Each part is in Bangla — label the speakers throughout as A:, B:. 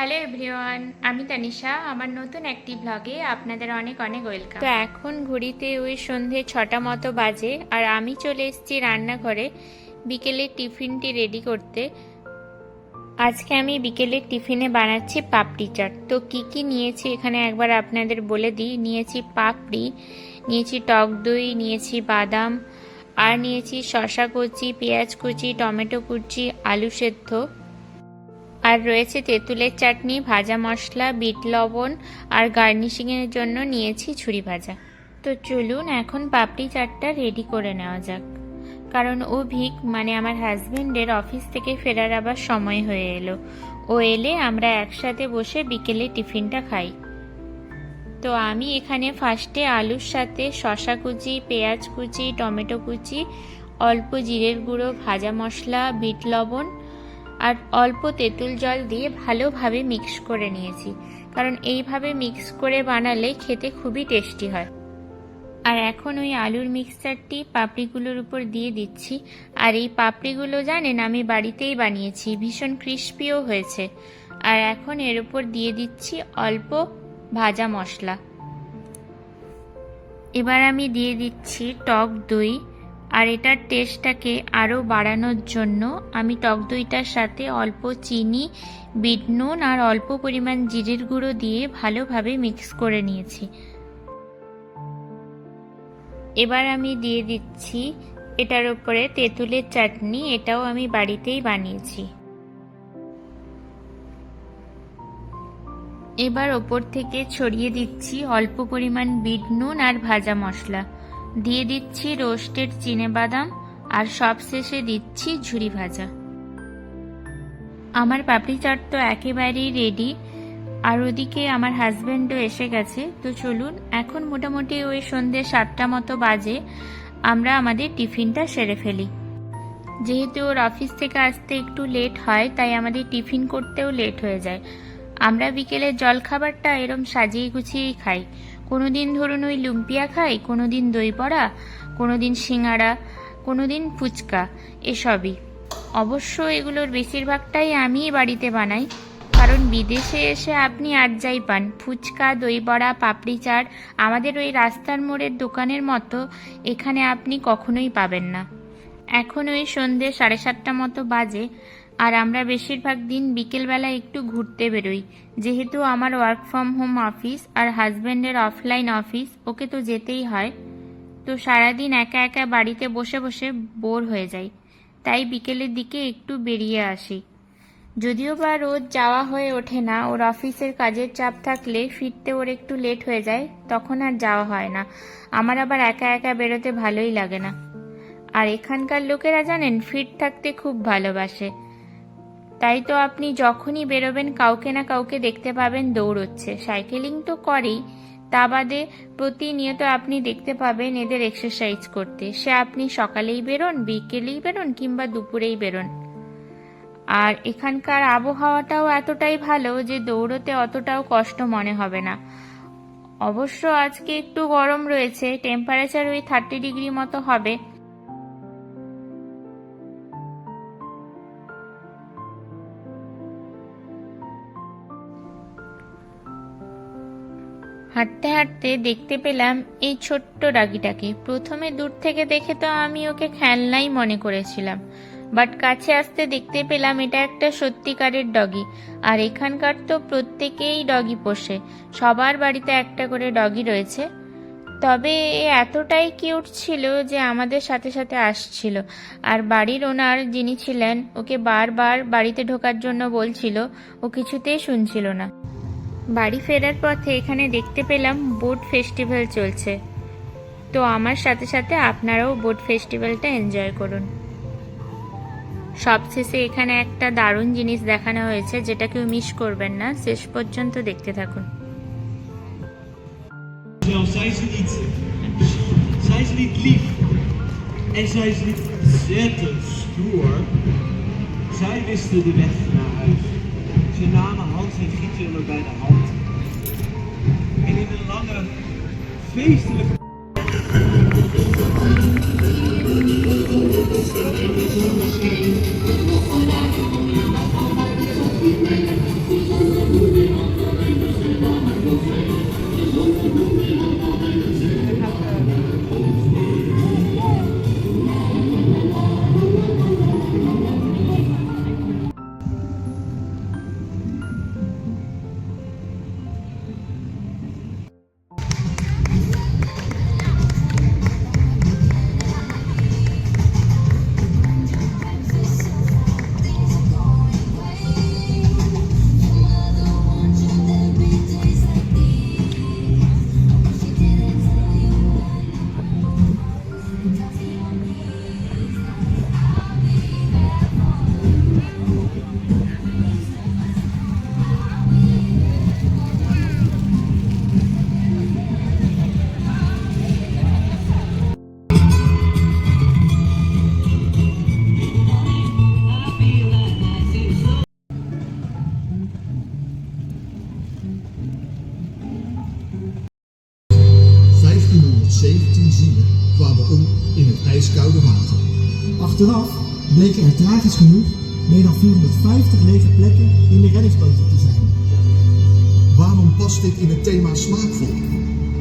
A: হ্যালো এভরিওয়ান, আমি তানিশা। আমার নতুন একটি ব্লগে আপনাদের অনেক অনেক ওয়েলকাম তো এখন ঘড়িতে ওই সন্ধে ছটা মতো বাজে, আর আমি চলে এসেছি রান্নাঘরে বিকেলের টিফিনটি রেডি করতে। আজকে আমি বিকেলের টিফিনে বানাচ্ছি পাপড়ি চাট। তো কি কি নিয়েছি এখানে একবার আপনাদের বলে দিই। নিয়েছি পাপড়ি, নিয়েছি টক দই, নিয়েছি বাদাম, আর নিয়েছি শশা কুচি, পেঁয়াজ কুচি, টমেটো কুচি, আলু সেদ্ধ। আর রয়েছে তেঁতুলের চাটনি, ভাজা মশলা, বিট লবণ আর গার্নিশিংয়ের জন্য নিয়েছি ছুরি ভাজা। তো চলুন এখন পাপড়ি চাটটা রেডি করে নেওয়া যাক। কারণ ও ভিক মানে আমার হাজবেন্ডের অফিস থেকে ফেরার আবার সময় হয়ে এলো। ও এলে আমরা একসাথে বসে বিকেলে টিফিনটা খাই। তো আমি এখানে ফার্স্টে আলুর সাথে শশা কুচি, পেঁয়াজ কুচি, টমেটো কুচি, অল্প জিরের গুঁড়ো, ভাজা মশলা, বিট লবণ আর অল্প তেঁতুল জল দিয়ে ভালোভাবে মিক্স করে নিয়েছি। কারণ এইভাবে মিক্স করে বানালে খেতে খুবই টেস্টি হয়। আর এখন ওই আলুর মিক্সচারটি পাপড়িগুলোর উপর দিয়ে দিচ্ছি। আর এই পাপড়িগুলো জানেন, আমি বাড়িতেই বানিয়েছি, ভীষণ ক্রিস্পিও হয়েছে। আর এখন এর উপর দিয়ে দিচ্ছি অল্প ভাজা মশলা। এবার আমি দিয়ে দিচ্ছি টক দই। আর এটার টেস্টটাকে আরও বাড়ানোর জন্য আমি টক দইটার সাথে অল্প চিনি, বিট নুন আর অল্প পরিমাণ জিরের গুঁড়ো দিয়ে ভালোভাবে মিক্স করে নিয়েছি। এবার আমি দিয়ে দিচ্ছি এটার উপরে তেঁতুলের চাটনি, এটাও আমি বাড়িতেই বানিয়েছি। এবার ওপর থেকে ছড়িয়ে দিচ্ছি অল্প পরিমাণ বিট নুন আর ভাজা মশলা। দিয়ে দিচ্ছি রোস্টেড বাদাম আর সবশেষে দিচ্ছি ঝুরি ভাজা। আমার পাপড়ি চাট তো একেবারেই রেডি আর ওদিকে আমার হাজব্যান্ডও এসে গেছে। তো চলুন, এখন মোটামুটি ওই সন্ধ্যে সাতটা মতো বাজে। আমরা আমাদের টিফিনটা সেরে ফেলি। যেহেতু ওর অফিস থেকে আসতে একটু লেট হয়, তাই আমাদের টিফিন করতেও লেট হয়ে যায়। আমরা বিকেলের জলখাবারটা এরম সাজিয়ে গুছিয়েই খাই। কোনো দিন ধরুন ওই লুম্পিয়া খাই কোনো দিন দই বড়া কোনো দিন সিঙ্গাড়া কোনো দিন ফুচকা, এসবই। অবশ্য এগুলোর বেশিরভাগটাই আমিই বাড়িতে বানাই। কারণ বিদেশে এসে আপনি আর যাই পান, ফুচকা, দই বড়া, পাপড়ি চাট, আমাদের ওই রাস্তার মোড়ের দোকানের মতো এখানে আপনি কখনোই পাবেন না। এখন ওই সন্ধে সাড়ে সাতটা মতো বাজে আর আমরা বেশিরভাগ দিন বিকেলবেলা একটু ঘুরতে বেরোই। যেহেতু আমার ওয়ার্ক ফ্রম হোম অফিস আর হাজব্যান্ডের অফলাইন অফিস ওকে তো যেতেই হয়। তো সারাদিন একা একা বাড়িতে বসে বসে বোর হয়ে যাই। তাই বিকেলের দিকে একটু বেরিয়ে আসি। যদিও বা রোজ যাওয়া হয়ে ওঠে না, ওর অফিসের কাজের চাপ থাকলে ফিরতে ওর একটু লেট হয়ে যায়, তখন আর যাওয়া হয় না। আমার আবার একা একা বেরোতে ভালোই লাগে না। আর এখানকার লোকেরা জানেন ফিট থাকতে খুব ভালোবাসে। তাই তো আপনি যখনই বেরোবেন, কাউকে না কাউকে দেখতে পাবেন, দৌড়চ্ছে। সাইকেলিং তো করেই, তা বাদে প্রতিনিয়ত আপনি দেখতে পাবেন এদের এক্সারসাইজ করতে। সে আপনি সকালেই বেরোন, বিকেলেই বেরোন, কিংবা দুপুরেই বেরোন। আর এখানকার আবহাওয়াটাও এতটাই ভালো যে দৌড়তে অতটাও কষ্ট মনে হবে না। অবশ্য আজকে একটু গরম রয়েছে টেম্পারেচার ওই থার্টি ডিগ্রি মতো হবে। হাঁটতে হাঁটতে দেখতে পেলাম এই ছোট্ট ডাগিটাকে প্রথমে দূর থেকে দেখে তো আমি ওকে খেলনাই মনে করেছিলাম। বাট কাছে আসতে দেখতে পেলাম এটা একটা সত্যিকারের ডগি। আর এখানকার তো প্রত্যেকেই ডগি পোষে। সবার বাড়িতে একটা করে ডগি রয়েছে। তবে এ এতটাই কিউট ছিল যে আমাদের সাথে সাথে আসছিল। আর বাড়ির ওনার যিনি ছিলেন, ওকে বারবার বাড়িতে ঢোকার জন্য বলছিল, ও কিছুতেই শুনছিল না। বাড়ি ফেরার পথে এখানে দেখতে পেলাম বোট ফেস্টিভ্যাল চলছে। তো আমার সাথে সাথে আপনারাও বোট ফেস্টিভ্যালটা এনজয় করুন। সবশেষে এখানে একটা দারুণ জিনিস দেখানো হয়েছে, যেটা কেউ মিস করবেন না। শেষ পর্যন্ত দেখতে থাকুন.
B: Zij wisten de weg naar huis. Ze namen Hans en Gietje bij de hand. En in een lange, feestelijke
C: ijskoude water.
D: Achteraf bleken er tragisch genoeg meer dan 450 lege plekken in de reddingsboten te zijn.
C: Waarom past dit in het thema smaakvol?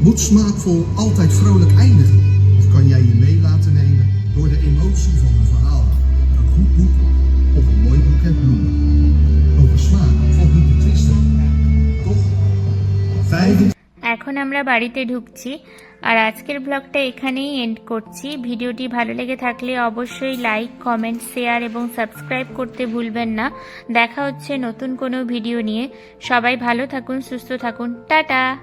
C: Moet smaakvol altijd vrolijk eindigen? Of kan jij je mee laten nemen door de emotie van een verhaal, een goed boek of een mooi boeket bloemen? Over smaak valt niet te twisten. Toch? Vijf
A: এখন আমরা বাড়িতে ঢুকছি আর আজকের ব্লগটা এখানেই এন্ড করছি। ভিডিওটি ভালো লেগে থাকলে অবশ্যই লাইক কমেন্ট শেয়ার এবং সাবস্ক্রাইব করতে ভুলবেন না। দেখা হচ্ছে নতুন কোনো ভিডিও নিয়ে। সবাই ভালো থাকুন, সুস্থ থাকুন। টাটা!